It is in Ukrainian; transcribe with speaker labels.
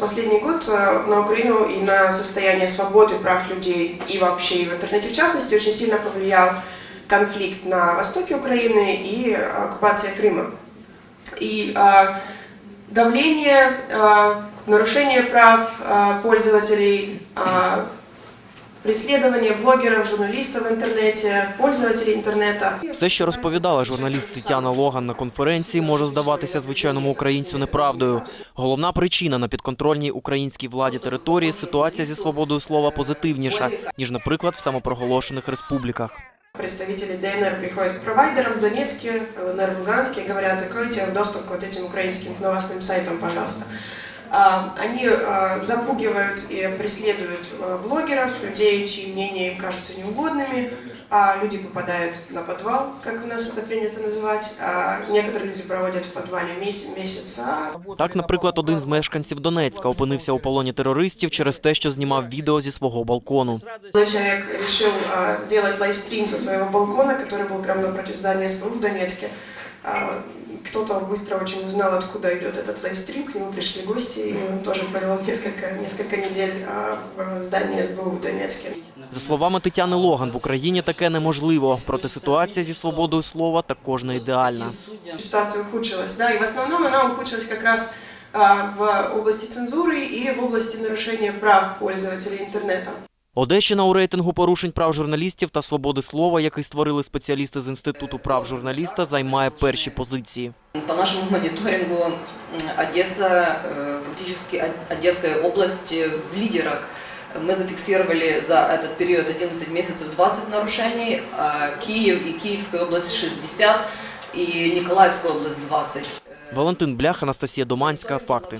Speaker 1: Последний год э, на Украину и на состояние свободы прав людей и вообще и в интернете в частности очень сильно повлиял конфликт на востоке Украины и оккупация Крыма. И э, давление, э, нарушение прав пользователей, э, преследование блогеров, журналистов в интернете, пользователей интернета.
Speaker 2: Все, що розповідала журналіст Тетяна Логан на конференції, може здаватися звичайному українцю неправдою. Головна причина на підконтрольній українській владі території ситуація зі свободою слова позитивніша ніж, наприклад, в самопроголошених республіках.
Speaker 1: Представители ДНР приходят к провайдерам в Донецке, ЛНР, в Луганске и говорят, закройте доступ к вот этим украинским новостным сайтам, пожалуйста. А, Они а, запугивают и преследуют а, блогеров, людей, чьи мнения им кажутся неугодными, а люди попадают на подвал, как у нас это принято называть. А Некоторые люди проводят в подвале месяц, месяц а
Speaker 2: Так, наприклад, один з мешканців Донецька опинився у полоні терористів через те, що знімав відео зі свого балкону.
Speaker 1: Молодой человек решил а, делать лайвстрим со своего балкона, который был прямо напротив здания СБУ в Донецке. А, Кто-то быстро очень узнал, откуда идет этот лайвстрим, к нему пришли гости, и он тоже провел несколько, несколько недель а, в здании СБУ в Донецке.
Speaker 2: За словами Тетяни Логан, в Україні таке неможливо. Проте ситуація зі свободою слова також не ідеальна.
Speaker 1: Ситуация ухудшилась, да, и в основном она ухудшилась как раз а, в области цензуры и в области нарушения прав пользователей интернета.
Speaker 2: Одещина у рейтингу порушень прав журналістів та свободи слова, який створили спеціалісти з Інституту прав журналіста, займає перші позиції.
Speaker 3: По нашему мониторингу м, Одесса, э, фактически О- Одесская область э, в лидерах. Мы зафиксировали за этот период 11 месяцев 20 нарушений, а Киев и Киевская область 60 и Николаевская область 20.
Speaker 2: Валентин Блях, Анастасія Доманська. Факти.